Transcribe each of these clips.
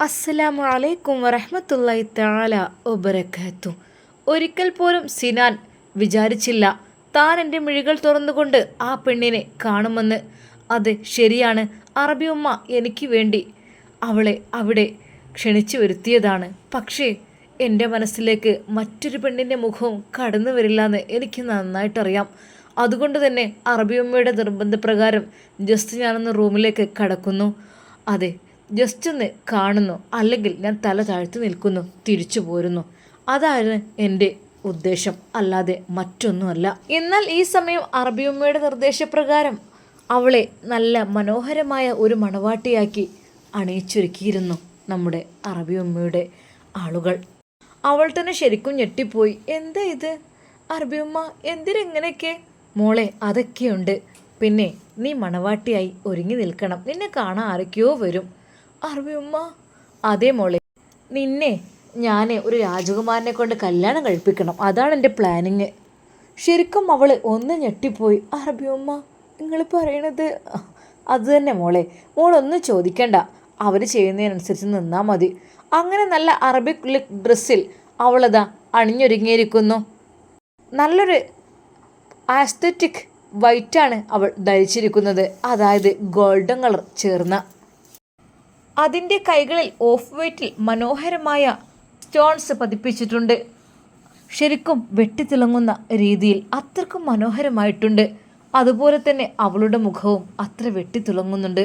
അസ്സലാമു അലൈക്കും വറഹ്മത്തുള്ളാഹി താല ഒബരക്കത്തു ഒരിക്കൽ പോലും സിനാൻ വിചാരിച്ചില്ല. താൻ എന്റെ മിഴികൾ തുറന്നുകൊണ്ട് ആ പെണ്ണിനെ കാണുമെന്ന്. അത് ശരിയാണ്. അറബി ഉമ്മ എനിക്ക് വേണ്ടി അവളെ അവിടെ ക്ഷണിച്ചു വരുത്തിയതാണ്. പക്ഷേ എന്റെ മനസ്സിലേക്ക് മറ്റൊരു പെണ്ണിന്റെ മുഖവും കടന്നു വരില്ലെന്ന് എനിക്ക് നന്നായിട്ടറിയാം. അതുകൊണ്ട് തന്നെ അറബി ഉമ്മയുടെ നിർബന്ധപ്രകാരം ജസ്റ്റ് ഞാനൊന്ന് റൂമിലേക്ക് കടക്കുന്നു. അതെ ജസ്റ്റ് ഒന്ന് കാണുന്നു. അല്ലെങ്കിൽ ഞാൻ തല താഴ്ത്തി നിൽക്കുന്നു തിരിച്ചു പോരുന്നു. അതായിരുന്നു എന്റെ ഉദ്ദേശം. അല്ലാതെ മറ്റൊന്നുമല്ല. എന്നാൽ ഈ സമയം അറബിയമ്മയുടെ നിർദ്ദേശപ്രകാരം അവളെ നല്ല മനോഹരമായ ഒരു മണവാട്ടിയാക്കി അണിയിച്ചൊരുക്കിയിരുന്നു നമ്മുടെ അറബിയമ്മയുടെ ആളുകൾ. അവൾ തന്നെ ശരിക്കും ഞെട്ടിപ്പോയി. എന്താ ഇത്? അറബിയമ്മ എന്തിനെങ്ങനെയൊക്കെ? മോളെ അതൊക്കെയുണ്ട്. പിന്നെ നീ മണവാട്ടിയായി ഒരുങ്ങി നിൽക്കണം. നിന്നെ കാണാൻ ആരൊക്കെയോ വരും. അറബിയമ്മ അതേ മോളെ നിന്നെ ഞാൻ ഒരു രാജകുമാരനെ കൊണ്ട് കല്യാണം കഴിപ്പിക്കണം. അതാണ് എന്റെ പ്ലാനിങ്. ശരിക്കും അവൾ ഒന്ന് ഞെട്ടിപ്പോയി. അറബിയമ്മ നിങ്ങൾ പറയണത് അത് തന്നെ മോളെ. മോളൊന്നും ചോദിക്കണ്ട. അവർ ചെയ്യുന്നതിനനുസരിച്ച് നിന്നാൽ മതി. അങ്ങനെ നല്ല അറബിക് ലുക്ക് ഡ്രസ്സിൽ അവളതാ അണിഞ്ഞൊരുങ്ങിയിരിക്കുന്നു. നല്ലൊരു ആസ്തറ്റിക് വൈറ്റാണ് അവൾ ധരിച്ചിരിക്കുന്നത്. അതായത് ഗോൾഡൻ കളർ ചേർന്ന അതിന്റെ കൈകളിൽ ഓഫ് വൈറ്റിൽ മനോഹരമായ സ്റ്റോൺസ് പതിപ്പിച്ചിട്ടുണ്ട്. ശരിക്കും വെട്ടിത്തിളങ്ങുന്ന രീതിയിൽ അത്രക്കും മനോഹരമായിട്ടുണ്ട്. അതുപോലെ തന്നെ അവളുടെ മുഖവും അത്ര വെട്ടിത്തിളങ്ങുന്നുണ്ട്.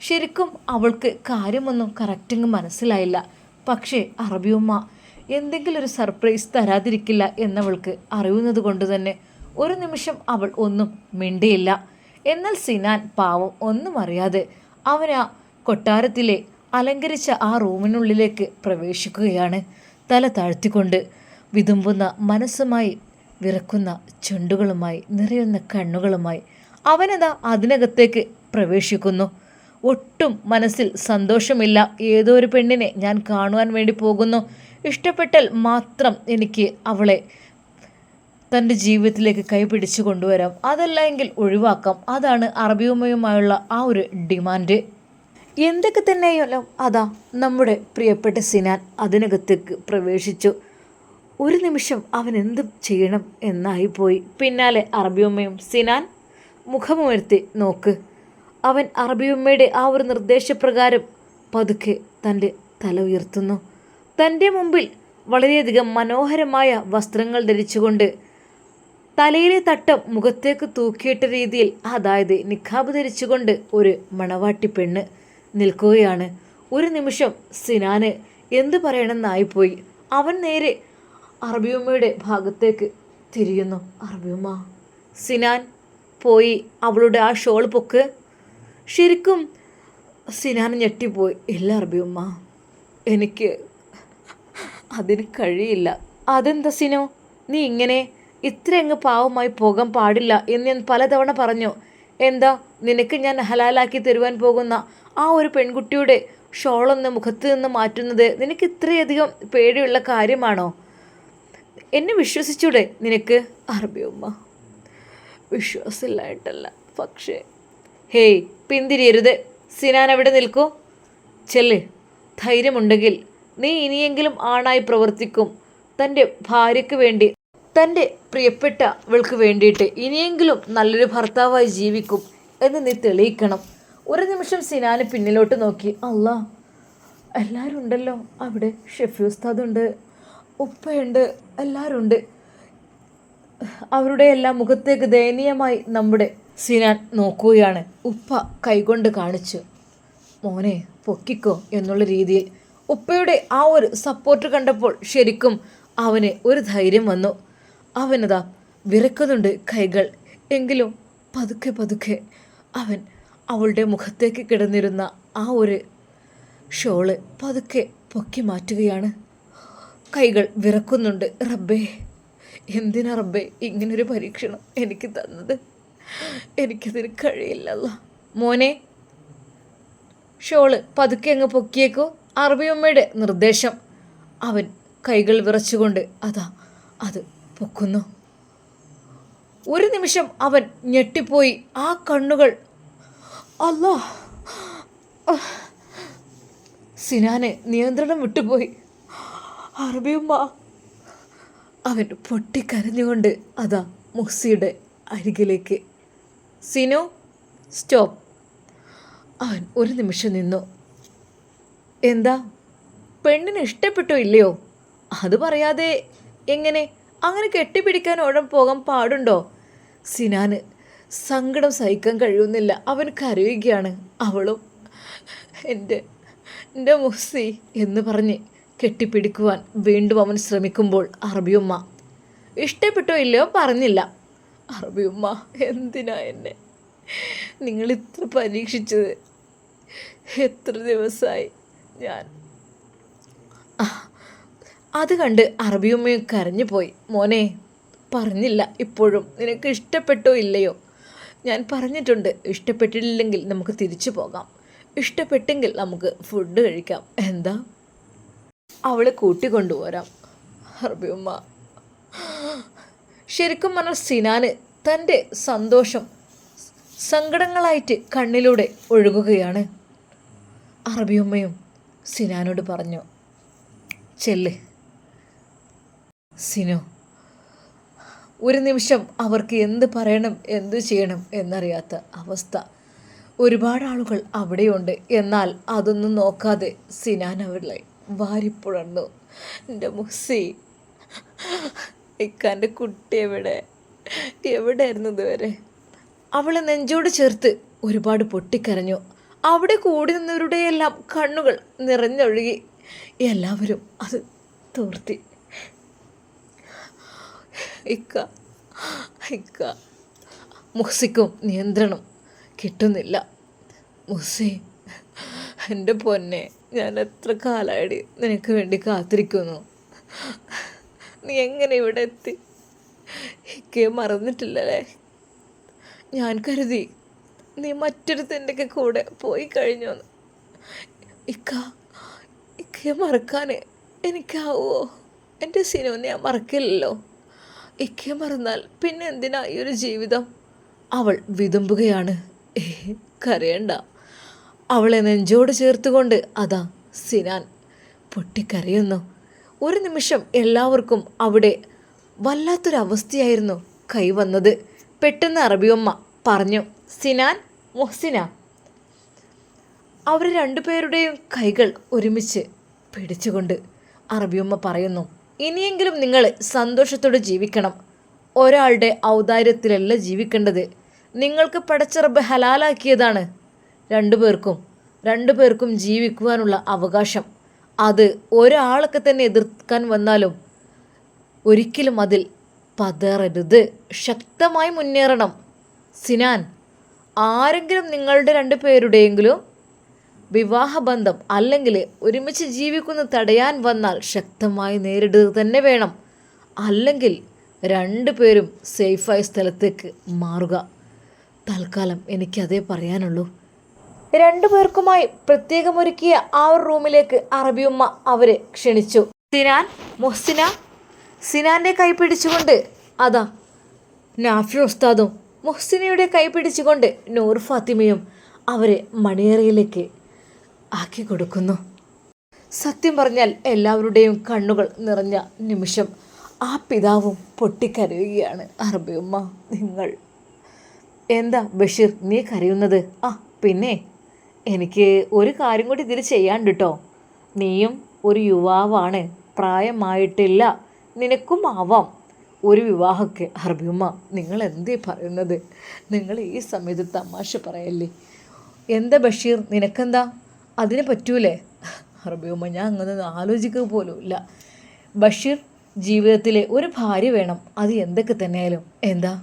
ശരിക്കും അവൾക്ക് കാര്യമൊന്നും കറക്റ്റിങ് മനസ്സിലായില്ല. പക്ഷേ അറബിയുമ്മ എന്തെങ്കിലും ഒരു സർപ്രൈസ് തരാതിരിക്കില്ല എന്നവൾക്ക് അറിയുന്നത് കൊണ്ട് തന്നെ ഒരു നിമിഷം അവൾ ഒന്നും മിണ്ടിയില്ല. എന്നാൽ സിനാൻ പാവം ഒന്നും അറിയാതെ അവനാ കൊട്ടാരത്തിലെ അലങ്കരിച്ച ആ റൂമിനുള്ളിലേക്ക് പ്രവേശിക്കുകയാണ്. തല താഴ്ത്തിക്കൊണ്ട് വിതുമ്പുന്ന മനസ്സുമായി വിറക്കുന്ന ചുണ്ടുകളുമായി നിറയുന്ന കണ്ണുകളുമായി അവനതാ അതിനകത്തേക്ക് പ്രവേശിക്കുന്നു. ഒട്ടും മനസ്സിൽ സന്തോഷമില്ല. ഏതോ ഒരു പെണ്ണിനെ ഞാൻ കാണുവാൻ വേണ്ടി പോകുന്നു. ഇഷ്ടപ്പെട്ടാൽ മാത്രം എനിക്ക് അവളെ തന്റെ ജീവിതത്തിലേക്ക് കൈപിടിച്ച് കൊണ്ടുവരാം. അതല്ല എങ്കിൽ ഒഴിവാക്കാം. അതാണ് അറബിയുമയുമായുള്ള ആ ഒരു ഡിമാൻഡ്. എന്തൊക്കെ തന്നെയല്ലോ അതാ നമ്മുടെ പ്രിയപ്പെട്ട സിനാൻ അതിനകത്തേക്ക് പ്രവേശിച്ചു. ഒരു നിമിഷം അവൻ എന്ത് ചെയ്യണം എന്നായിപ്പോയി പിന്നാലെ അറബിയമ്മയും സിനാൻ മുഖമുയർത്തി നോക്ക്. അവൻ അറബിയമ്മയുടെ ആ ഒരു നിർദ്ദേശപ്രകാരം പതുക്കെ തന്റെ തല ഉയർത്തുന്നു. തന്റെ മുമ്പിൽ വളരെയധികം മനോഹരമായ വസ്ത്രങ്ങൾ ധരിച്ചുകൊണ്ട് തലയിലെ തട്ടം മുഖത്തേക്ക് തൂക്കിയിട്ട രീതിയിൽ അതായത് നിഖാബ് ധരിച്ചുകൊണ്ട് ഒരു മണവാട്ടി പെണ്ണ് നിൽക്കുകയാണ്. ഒരു നിമിഷം സിനാന് എന്തു പറയണമെന്നായിപ്പോയി. അവൻ നേരെ അറബിയുമ്മയുടെ ഭാഗത്തേക്ക് തിരിയുന്നു. അറബിയുമ്മ സിനാൻ പോയി അവളുടെ ആ ഷോൾ പൊക്ക്. ശരിക്കും സിനാൻ ഞെട്ടിപ്പോയി. ഇല്ല അറബിയുമ്മ എനിക്ക് അതിന് കഴിയില്ല. അതെന്താ സിനോ? നീ ഇങ്ങനെ ഇത്ര അങ്ങ് പാവമായി പോകാൻ പാടില്ല എന്ന് ഞാൻ പലതവണ പറഞ്ഞു. എന്താ നിനക്ക് ഞാൻ ഹലാലാക്കി തരുവാൻ പോകുന്ന ആ ഒരു പെൺകുട്ടിയുടെ ഷോളൊന്ന് മുഖത്ത് നിന്ന് മാറ്റുന്നത് നിനക്ക് ഇത്രയധികം പേടിയുള്ള കാര്യമാണോ? എന്നെ വിശ്വസിച്ചൂടെ നിനക്ക്? അറബിയമ്മ വിശ്വാസമില്ലായിട്ടല്ല. പക്ഷേ ഹേയ് പിന്തിരിയരുത്. സിനാൻ അവിടെ നിൽക്കൂ? ചെല്ല്. ധൈര്യമുണ്ടെങ്കിൽ നീ ഇനിയെങ്കിലും ആണായി പ്രവർത്തിക്കും. തന്റെ ഭാര്യയ്ക്ക് വേണ്ടി തന്റെ പ്രിയപ്പെട്ടവൾക്ക് വേണ്ടിയിട്ട് ഇനിയെങ്കിലും നല്ലൊരു ഭർത്താവായി ജീവിക്കും എന്ന് നീ തെളിയിക്കണം. ഒരു നിമിഷം സിനാന് പിന്നിലോട്ട് നോക്കി. അല്ല എല്ലാവരും ഉണ്ടല്ലോ. അവിടെ ഷെഫി ഉസ്താദുണ്ട് ഉപ്പയുണ്ട് എല്ലാവരും ഉണ്ട് അവരുടെ എല്ലാം മുഖത്തേക്ക് ദയനീയമായി നമ്മുടെ സിനാൻ നോക്കുകയാണ്. ഉപ്പ കൈകൊണ്ട് കാണിച്ചു. മോനെ പൊക്കിക്കോ എന്നുള്ള രീതിയിൽ ഉപ്പയുടെ ആ ഒരു സപ്പോർട്ട് കണ്ടപ്പോൾ ശരിക്കും അവന് ഒരു ധൈര്യം വന്നു. അവനതാ വിറക്കുന്നുണ്ട് കൈകൾ. എങ്കിലും പതുക്കെ പതുക്കെ അവൻ അവളുടെ മുഖത്തേക്ക് കിടന്നിരുന്ന ആ ഒരു ഷോൾ പതുക്കെ പൊക്കി മാറ്റുകയാണ്. കൈകൾ വിറക്കുന്നുണ്ട്. റബ്ബേ എന്തിനാ റബ്ബേ ഇങ്ങനൊരു പരീക്ഷണം എനിക്ക് തന്നത്? എനിക്കതിന് കഴിയില്ലല്ല. മോനെ ഷോൾ പതുക്കെ അങ്ങ് പൊക്കിയേക്കോ. അറബിയമ്മയുടെ നിർദ്ദേശം. അവൻ കൈകൾ വിറച്ചുകൊണ്ട് അതാ അത് പൊക്കുന്നു. ഒരു നിമിഷം അവൻ ഞെട്ടിപ്പോയി. ആ കണ്ണുകൾ അല്ലാ. സിനാനെ നിയന്ത്രണം വിട്ടുപോയി. അറബിയുമ്മ അവൻ പൊട്ടിക്കരഞ്ഞുകൊണ്ട് അതാ മുസിയുടെ അരികിലേക്ക്. സിനു സ്റ്റോപ്പ്. അവൻ ഒരു നിമിഷം നിന്നു. എന്താ? പെണ്ണിന് ഇഷ്ടപ്പെട്ടോ ഇല്ലയോ? അത് പറയാതെ എങ്ങനെ? അങ്ങനെ കെട്ടിപ്പിടിക്കാൻ ഓടം പോകാൻ പാടുണ്ടോ? സിനാന് സങ്കടം സഹിക്കാൻ കഴിയുന്നില്ല. അവൻ കരയുകയാണ്. അവളും എന്റെ എന്റെ മുസി എന്ന് പറഞ്ഞ് കെട്ടിപ്പിടിക്കുവാൻ വീണ്ടും അവൻ ശ്രമിക്കുമ്പോൾ അറബിയുമ്മ ഇഷ്ടപ്പെട്ടോ ഇല്ലയോ പറഞ്ഞില്ല. അറബിയുമ്മ എന്തിനാ എന്നെ? നിങ്ങൾ ഇത്ര പരീക്ഷിച്ചത്? എത്ര ദിവസമായി ഞാൻ? അത് കണ്ട് അറബിയുമ്മയും കരഞ്ഞു പോയി മോനെ പറഞ്ഞില്ല. ഇപ്പോഴും നിനക്ക് ഇഷ്ടപ്പെട്ടോ ഇല്ലയോ? ഞാൻ പറഞ്ഞിട്ടുണ്ട് ഇഷ്ടപ്പെട്ടില്ലെങ്കിൽ നമുക്ക് തിരിച്ചു പോകാം. ഇഷ്ടപ്പെട്ടെങ്കിൽ നമുക്ക് ഫുഡ് കഴിക്കാം. എന്താ? അവളെ കൂട്ടിക്കൊണ്ടുപോരാം ഹർബിയമ്മ ശരിക്കും പറഞ്ഞ സിനാന് തന്റെ സന്തോഷം സങ്കടങ്ങളായിട്ട് കണ്ണിലൂടെ ഒഴുകുകയാണ്. അറബിയമ്മയും സിനാനോട് പറഞ്ഞു ചെല്ല്. സിനു ഒരു നിമിഷം അവർക്ക് എന്ത് പറയണം എന്ത് ചെയ്യണം എന്നറിയാത്ത അവസ്ഥ. ഒരുപാട് ആളുകൾ അവിടെയുണ്ട്. എന്നാൽ അതൊന്നും നോക്കാതെ സിനാൻ അവളെ വാരിപ്പുഴന്നു എന്റെ മുസി ഇക്കാന്റെ കുട്ടി എവിടെ? എവിടെയായിരുന്നു ഇതുവരെ? അവളെ നെഞ്ചോട് ചേർത്ത് ഒരുപാട് പൊട്ടിക്കരഞ്ഞു. അവിടെ കൂടി നിന്നവരുടെയെല്ലാം കണ്ണുകൾ നിറഞ്ഞൊഴുകി. എല്ലാവരും അത് തോർത്തി. ഇക്ക ഇക്ക. മുസിക്കും നിയന്ത്രണം കിട്ടുന്നില്ല. മുസി എന്റെ പൊന്നെ ഞാൻ എത്ര കാലമായിട്ട് നിനക്ക് വേണ്ടി കാത്തിരിക്കുന്നു? നീ എങ്ങനെ ഇവിടെ എത്തി? ഇക്കയെ മറന്നിട്ടില്ലല്ലേ? ഞാൻ കരുതി നീ മറ്റൊരുത്തിന്റെയൊക്കെ കൂടെ പോയി കഴിഞ്ഞു ഇക്ക ഇക്കയെ മറക്കാൻ എനിക്കാവോ? എന്റെ സിനിമ ഞാൻ മറക്കില്ലല്ലോ. ഇക്കയെ മറന്നാൽ പിന്നെ എന്തിനാ ഈ ഒരു ജീവിതം? അവൾ വിതുമ്പുകയാണ്. കരയണ്ട. അവളെ നെഞ്ചോട് ചേർത്തുകൊണ്ട് അതാ സിനാൻ. പൊട്ടിക്കരയുന്നു. ഒരു നിമിഷം എല്ലാവർക്കും അവിടെ വല്ലാത്തൊരവസ്ഥയായിരുന്നു കൈവന്നത് പെട്ടെന്ന് അറബിയമ്മ പറഞ്ഞു സിനാൻ മൊഹ്സിന. അവർ രണ്ടുപേരുടെയും കൈകൾ ഒരുമിച്ച് പിടിച്ചുകൊണ്ട് അറബിയമ്മ പറയുന്നു ഇനിയെങ്കിലും നിങ്ങൾ സന്തോഷത്തോടെ ജീവിക്കണം. ഒരാളുടെ ഔദാര്യത്തിലല്ല ജീവിക്കേണ്ടത്. നിങ്ങൾക്ക് പടച്ചിറബ് ഹലാലാക്കിയതാണ് രണ്ടുപേർക്കും രണ്ടുപേർക്കും ജീവിക്കുവാനുള്ള അവകാശം. അത് ഒരാളൊക്കെ തന്നെ എതിർക്കാൻ വന്നാലും ഒരിക്കലും അതിൽ പതറരുത്. ശക്തമായി മുന്നേറണം. സിനാൻ ആരെങ്കിലും നിങ്ങളുടെ രണ്ട് പേരുടെയെങ്കിലും വിവാഹബന്ധം അല്ലെങ്കിൽ ഒരുമിച്ച് ജീവിക്കുന്നു തടയാൻ വന്നാൽ ശക്തമായി നേരിടുക തന്നെ വേണം. അല്ലെങ്കിൽ രണ്ടു പേരും സേഫായ സ്ഥലത്തേക്ക് മാറുക. തൽക്കാലം എനിക്കതേ പറയാനുള്ളൂ. രണ്ടു പേർക്കുമായി പ്രത്യേകമൊരുക്കിയ ആ ഒരു റൂമിലേക്ക് അറബിയമ്മ അവരെ ക്ഷണിച്ചു. സിനാൻ മുഹ്സിന സിനാന്റെ കൈ പിടിച്ചുകൊണ്ട് അതാ നാഫി ഉസ്താദും മുഹ്സിനയുടെ കൈ പിടിച്ചുകൊണ്ട് നൂർ ഫാത്തിമയും അവരെ മണിയറയിലേക്ക് ആക്കി കൊടുക്കുന്നു. സത്യം പറഞ്ഞാൽ എല്ലാവരുടെയും കണ്ണുകൾ നിറഞ്ഞ നിമിഷം ആ പിതാവും പൊട്ടിക്കരയുകയാണ്. അറബിയമ്മ നിങ്ങൾ. എന്താ ബഷീർ നീ കരയുന്നത്? ആ പിന്നെ? എനിക്ക് ഒരു കാര്യം കൂടി ഇതിൽ ചെയ്യാണ്ട് കേട്ടോ നീയും ഒരു യുവാവാണ്. പ്രായമായിട്ടില്ല. നിനക്കും ആവാം. ഒരു വിവാഹമൊക്കെ. അറബിയമ്മ നിങ്ങൾ എന്തേ പറയുന്നത്? നിങ്ങൾ ഈ സമയത്ത് തമാശ പറയല്ലേ? എന്താ ബഷീർ നിനക്കെന്താ? അതിന് പറ്റൂലേ? അറബിയുമ്മ ഞാൻ അങ്ങനെ ആലോചിക്കുക പോലും ഇല്ല. ബഷീർ ജീവിതത്തിലെ ഒരു ഭാര്യ വേണം. അത് എന്തൊക്കെ തന്നെയാലും. എന്താ?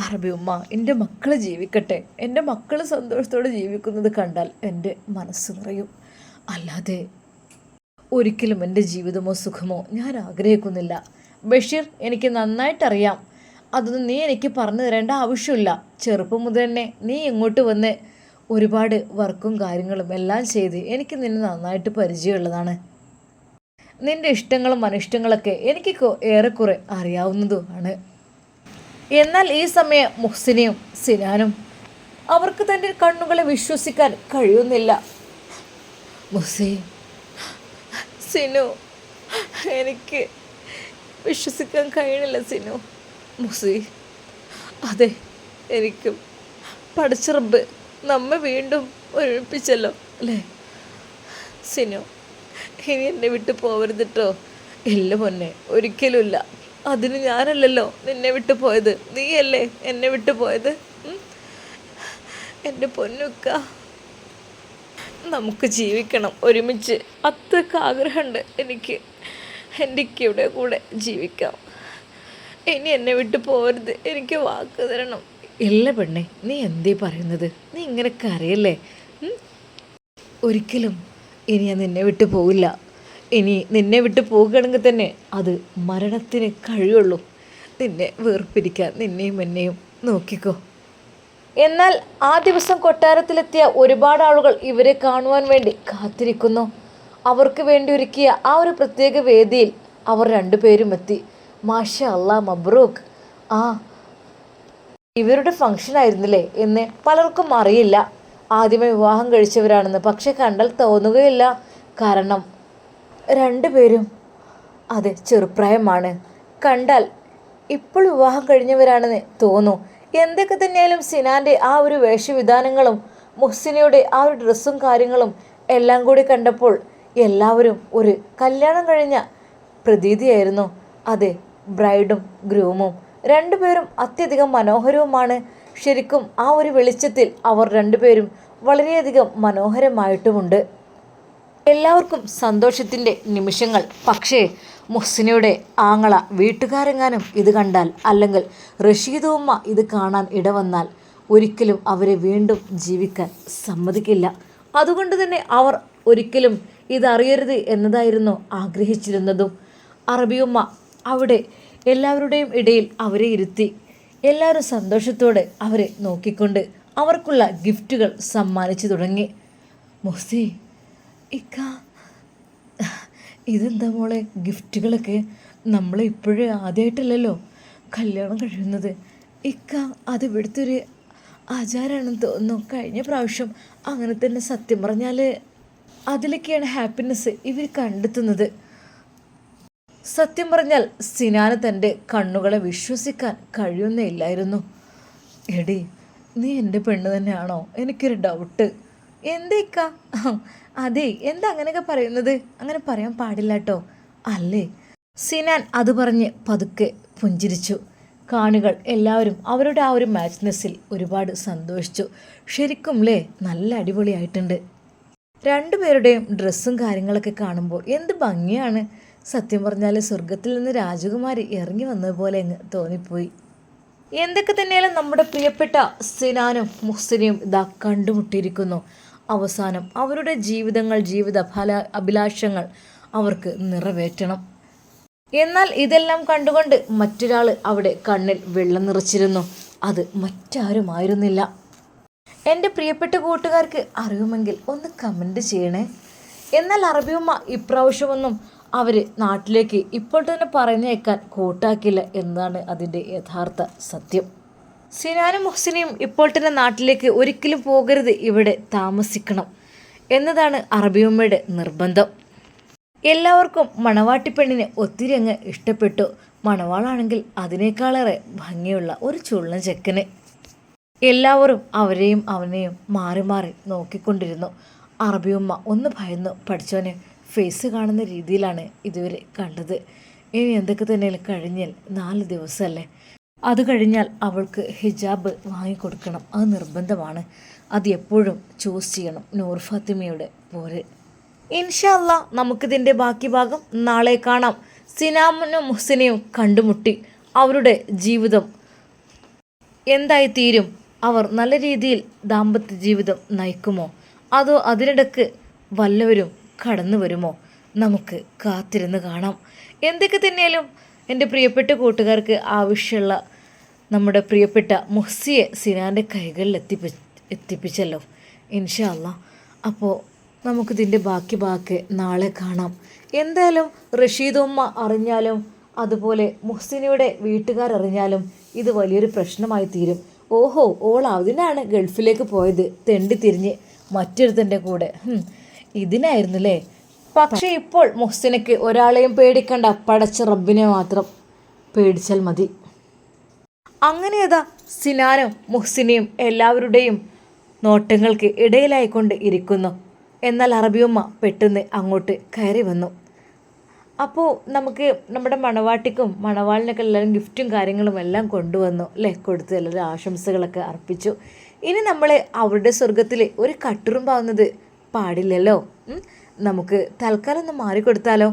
അറബി ഉമ്മ എന്റെ മക്കൾ ജീവിക്കട്ടെ. എന്റെ മക്കൾ സന്തോഷത്തോടെ ജീവിക്കുന്നത് കണ്ടാൽ എന്റെ മനസ്സ് നിറയും. അല്ലാതെ ഒരിക്കലും എന്റെ ജീവിതമോ സുഖമോ ഞാൻ ആഗ്രഹിക്കുന്നില്ല. ബഷീർ എനിക്ക് നന്നായിട്ടറിയാം. അതൊന്നും നീ എനിക്ക് പറഞ്ഞു തരേണ്ട ആവശ്യമില്ല. ചെറുപ്പം മുതൽ തന്നെ നീ ഇങ്ങോട്ട് വന്ന് ഒരുപാട് വർക്കും കാര്യങ്ങളും എല്ലാം ചെയ്ത് എനിക്ക് നിന്നെ നന്നായിട്ട് പരിചയമുള്ളതാണ്. നിന്റെ ഇഷ്ടങ്ങളും അനിഷ്ടങ്ങളൊക്കെ എനിക്ക് ഏറെക്കുറെ അറിയാവുന്നതുമാണ്. എന്നാൽ ഈ സമയം മുഹ്സിനെയും സിനാനും അവർക്ക് തന്റെ കണ്ണുകളെ വിശ്വസിക്കാൻ കഴിയുന്നില്ല. മുഹ്സി സിനു എനിക്ക് വിശ്വസിക്കാൻ കഴിയണില്ല സിനു. മുസി അതെ എനിക്കും പഠിച്ചറബ് നമ്മെ വീണ്ടും ഒഴിപ്പിച്ചല്ലോ അല്ലേ? സിനു ഇനി എന്നെ വിട്ട് പോവരുത് കേട്ടോ ഇല്ല പൊന്നെ ഒരിക്കലുമില്ല. അതിന് ഞാനല്ലല്ലോ നിന്നെ വിട്ട് പോയത്. നീയല്ലേ എന്നെ വിട്ട് പോയത്? എന്റെ പൊന്നുക്ക. നമുക്ക് ജീവിക്കണം ഒരുമിച്ച്. അത്രയ്ക്ക് ആഗ്രഹമുണ്ട് എനിക്ക്. എന്റെ ഇക്കയുടെ കൂടെ ജീവിക്കാം. ഇനി എന്നെ വിട്ട് പോവരുത്. എനിക്ക് വാക്ക് തരണം. ഇല്ല പെണ്ണെ നീ എന്തേ പറയുന്നത്? നീ ഇങ്ങനെ കരയല്ലേ? ഒരിക്കലും ഇനി ഞാൻ നിന്നെ വിട്ട് പോവില്ല. ഇനി നിന്നെ വിട്ട് പോകുകയാണെങ്കിൽ തന്നെ അത് മരണത്തിന് കഴിയുള്ളൂ. നിന്നെ വേർപ്പിരിക്കാൻ നിന്നെയും എന്നെയും നോക്കിക്കോ. എന്നാൽ ആ ദിവസം കൊട്ടാരത്തിലെത്തിയ ഒരുപാട് ആളുകൾ ഇവരെ കാണുവാൻ വേണ്ടി കാത്തിരിക്കുന്നു. അവർക്ക് വേണ്ടി ഒരുക്കിയ ആ ഒരു പ്രത്യേക വേദിയിൽ അവർ രണ്ടുപേരും എത്തി. മാഷ അള്ളാ മബ്രൂഖ് ആ ഇവരുടെ ഫംഗ്ഷൻ ആയിരുന്നില്ലേ എന്ന് പലർക്കും അറിയില്ല. ആദ്യമേ വിവാഹം കഴിച്ചവരാണെന്ന് പക്ഷെ കണ്ടാൽ തോന്നുകയില്ല. കാരണം രണ്ടുപേരും അതെ ചെറുപ്രായമാണ്. കണ്ടാൽ ഇപ്പോൾ വിവാഹം കഴിഞ്ഞവരാണെന്ന് തോന്നും എന്തൊക്കെ തന്നെയാലും സിനാന്റെ ആ ഒരു വേഷവിധാനങ്ങളും മുഹ്സിനയുടെ ആ ഒരു ഡ്രസ്സും കാര്യങ്ങളും എല്ലാം കൂടി കണ്ടപ്പോൾ എല്ലാവരും ഒരു കല്യാണം കഴിഞ്ഞ പ്രതീതിയായിരുന്നു. അതെ ബ്രൈഡും ഗ്രൂമും രണ്ടുപേരും അത്യധികം മനോഹരവുമാണ്. ശരിക്കും ആ ഒരു വെളിച്ചത്തിൽ അവർ രണ്ടുപേരും വളരെയധികം മനോഹരമായിട്ടുമുണ്ട്. എല്ലാവർക്കും സന്തോഷത്തിന്റെ നിമിഷങ്ങൾ. പക്ഷേ മുഹ്സിനയുടെ ആങ്ങള വീട്ടുകാരെങ്ങാനും ഇത് കണ്ടാൽ അല്ലെങ്കിൽ റഷീദുമ്മ ഇത് കാണാൻ ഇടവന്നാൽ ഒരിക്കലും അവരെ വീണ്ടും ജീവിക്കാൻ സമ്മതിക്കില്ല. അതുകൊണ്ട് തന്നെ അവർ ഒരിക്കലും ഇതറിയരുത് എന്നതായിരുന്നു ആഗ്രഹിച്ചിരുന്നതും. അറബിയുമ്മ അവിടെ എല്ലാവരുടെയും ഇടയിൽ അവരെ ഇരുത്തി എല്ലാവരും സന്തോഷത്തോടെ അവരെ നോക്കിക്കൊണ്ട് അവർക്കുള്ള ഗിഫ്റ്റുകൾ സമ്മാനിച്ചു തുടങ്ങി. മൊസി ഇക്ക ഇതെന്താ മോളെ? ഗിഫ്റ്റുകളൊക്കെ നമ്മൾ ഇപ്പോഴേ ആദ്യമായിട്ടല്ലല്ലോ കല്യാണം കഴിയുന്നത് ഇക്ക അത് ഇവിടുത്തെ ഒരു ആചാരമാണെന്ന് തോന്നുന്നു. കഴിഞ്ഞ പ്രാവശ്യം അങ്ങനെ തന്നെ സത്യം പറഞ്ഞാൽ അതിലൊക്കെയാണ് ഹാപ്പിനെസ് ഇവർ കണ്ടെത്തുന്നത്. സത്യം പറഞ്ഞാൽ സിനാന് തന്റെ കണ്ണുകളെ വിശ്വസിക്കാൻ കഴിയുന്നേയില്ലായിരുന്നു എടി നീ എന്റെ പെണ്ണ് തന്നെയാണോ? എനിക്കൊരു ഡൗട്ട് എന്തേക്കാ? അതെ എന്താ അങ്ങനെയൊക്കെ പറയുന്നത്? അങ്ങനെ പറയാൻ പാടില്ല കേട്ടോ അല്ലേ? സിനാൻ അത് പറഞ്ഞ് പതുക്കെ പുഞ്ചിരിച്ചു. കാണികൾ എല്ലാവരും അവരുടെ ആ ഒരു മാച്ച്നെസ്സിൽ ഒരുപാട് സന്തോഷിച്ചു. ശരിക്കും ലേ നല്ല അടിപൊളിയായിട്ടുണ്ട്. രണ്ടുപേരുടെയും ഡ്രസ്സും കാര്യങ്ങളൊക്കെ കാണുമ്പോൾ എന്ത് ഭംഗിയാണ്. സത്യം പറഞ്ഞാൽ സ്വർഗത്തിൽ നിന്ന് രാജകുമാരി ഇറങ്ങി വന്നതുപോലെ അങ്ങ് തോന്നിപ്പോയി. എന്തൊക്കെ തന്നെയാലും നമ്മുടെ പ്രിയപ്പെട്ട സിനാനും മുഹ്സിനെയും ഇതാ കണ്ടുമുട്ടിയിരിക്കുന്നു. അവസാനം അവരുടെ ജീവിതങ്ങൾ ജീവിത ഫല അഭിലാഷങ്ങൾ അവർക്ക് നിറവേറ്റണം. എന്നാൽ ഇതെല്ലാം കണ്ടുകൊണ്ട് മറ്റൊരാൾ അവിടെ കണ്ണിൽ വെള്ളം നിറച്ചിരുന്നു. അത് മറ്റാരുമായിരുന്നില്ല. എന്റെ പ്രിയപ്പെട്ട കൂട്ടുകാർക്ക് അറിയുമെങ്കിൽ ഒന്ന് കമന്റ് ചെയ്യണേ. എന്നാൽ അറബിയമ്മ ഇപ്രാവശ്യമൊന്നും അവർ നാട്ടിലേക്ക് ഇപ്പോൾ തന്നെ പറഞ്ഞേക്കാൻ കൂട്ടാക്കില്ല എന്നാണ് അതിന്റെ യഥാർത്ഥ സത്യം. സിനാനും മുഹ്സിനെയും ഇപ്പോൾ തന്നെ നാട്ടിലേക്ക് ഒരിക്കലും പോകരുത് ഇവിടെ താമസിക്കണം എന്നതാണ് അറബിയമ്മയുടെ നിർബന്ധം. എല്ലാവർക്കും മണവാട്ടി പെണ്ണിനെ ഒത്തിരി അങ്ങ് ഇഷ്ടപ്പെട്ടു. മണവാളാണെങ്കിൽ അതിനേക്കാളേറെ ഭംഗിയുള്ള ഒരു ചുള്ളൻ ചെക്കന്. എല്ലാവരും അവരെയും അവനെയും മാറി മാറി നോക്കിക്കൊണ്ടിരുന്നു. അറബിയമ്മ ഒന്ന് ഭയന്നു പഠിച്ചവനെ ഫേസ് കാണുന്ന രീതിയിലാണ് ഇതുവരെ കണ്ടത്. ഇനി എന്തൊക്കെ തന്നെ കഴിഞ്ഞാൽ നാല് ദിവസമല്ലേ? അത് കഴിഞ്ഞാൽ അവൾക്ക് ഹിജാബ് വാങ്ങിക്കൊടുക്കണം. അത് നിർബന്ധമാണ്. അത് എപ്പോഴും ചൂസ് ചെയ്യണം. നൂർ ഫാത്തിമയുടെ പോലെ ഇൻഷല്ല നമുക്കിതിന്റെ ബാക്കി ഭാഗം നാളെ കാണാം. സിനാമനും മുഹ്സിനെയും കണ്ടുമുട്ടി അവരുടെ ജീവിതം എന്തായി തീരും അവർ നല്ല രീതിയിൽ ദാമ്പത്യ ജീവിതം നയിക്കുമോ? അതോ അതിനിടക്ക് വല്ലവരും കടന്നു വരുമോ നമുക്ക് കാത്തിരുന്ന് കാണാം. എന്തൊക്കെ തന്നെയാലും എന്റെ പ്രിയപ്പെട്ട കൂട്ടുകാർക്ക് ആവശ്യമുള്ള നമ്മുടെ പ്രിയപ്പെട്ട മുഹ്സിയെ സിനാന്റെ കൈകളിൽ എത്തിപ്പി എത്തിപ്പിച്ചല്ലോ. ഇൻഷല്ല അപ്പോൾ നമുക്കിതിന്റെ ബാക്കി ബാക്കി നാളെ കാണാം. എന്തായാലും റഷീദുമ്മ അറിഞ്ഞാലും അതുപോലെ മുഹ്സിനയുടെ വീട്ടുകാർ അറിഞ്ഞാലും ഇത് വലിയൊരു പ്രശ്നമായി തീരും. ഓഹോ ഓൾ അതിനാണ് ഗൾഫിലേക്ക് പോയത് തെണ്ടി തിരിഞ്ഞ് മറ്റൊരുത്തന്റെ കൂടെ. ഹും, ഇതിനായിരുന്നല്ലേ? പക്ഷേ ഇപ്പോൾ മുഹ്സിനക്ക് ഒരാളെയും പേടിക്കണ്ട. പടച്ച റബ്ബിനെ മാത്രം പേടിച്ചാൽ മതി. അങ്ങനെ അതാ സിനാനും മുഹ്സിനെയും എല്ലാവരുടെയും നോട്ടങ്ങൾക്ക് ഇടയിലായിക്കൊണ്ട് ഇരിക്കുന്നു. എന്നാൽ അറബിയമ്മ പെട്ടെന്ന് അങ്ങോട്ട് കയറി വന്നു. അപ്പോൾ നമുക്ക് നമ്മുടെ മണവാട്ടിക്കും മണവാളിനൊക്കെ എല്ലാവരും ഗിഫ്റ്റും കാര്യങ്ങളും എല്ലാം കൊണ്ടുവന്നു അല്ലേ? കൊടുത്ത് എല്ലാവരും ആശംസകളൊക്കെ അർപ്പിച്ചു. ഇനി നമ്മൾ അവരുടെ സ്വർഗത്തിൽ ഒരു കട്ടുറുമ്പാവുന്നത് പാടില്ലല്ലോ. നമുക്ക് തൽക്കാലം ഒന്ന് മാറിക്കൊടുത്താലോ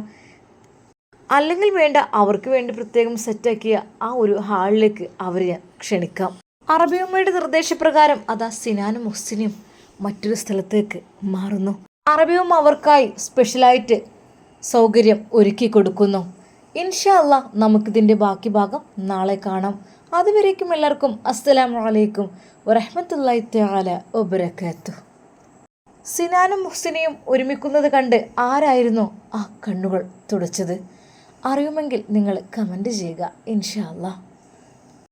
അല്ലെങ്കിൽ വേണ്ട അവർക്ക് വേണ്ടി പ്രത്യേകം സെറ്റാക്കിയ ആ ഒരു ഹാളിലേക്ക് അവരെ ക്ഷണിക്കാം. അറബിയമ്മയുടെ നിർദ്ദേശപ്രകാരം അതാ സിനാനും മുഹ്സിനും മറ്റൊരു സ്ഥലത്തേക്ക് മാറുന്നു. അറബിയും അവർക്കായി സ്പെഷ്യലായിട്ട് സൗകര്യം ഒരുക്കി കൊടുക്കുന്നു. ഇൻഷല്ല നമുക്കിതിന്റെ ബാക്കി ഭാഗം നാളെ കാണാം. അതുവരേക്കും എല്ലാവർക്കും അസ്സലാമു അലൈക്കും വറഹ്മത്തുള്ളാഹി തആല വബറകാത്തു സിനാനും മുഹ്സിനെയും ഒരുമിക്കുന്നത് കണ്ട് ആരായിരുന്നു ആ കണ്ണുകൾ തുടച്ചത്? അറിയുമെങ്കിൽ നിങ്ങൾ കമന്റ് ചെയ്യുക ഇൻഷാ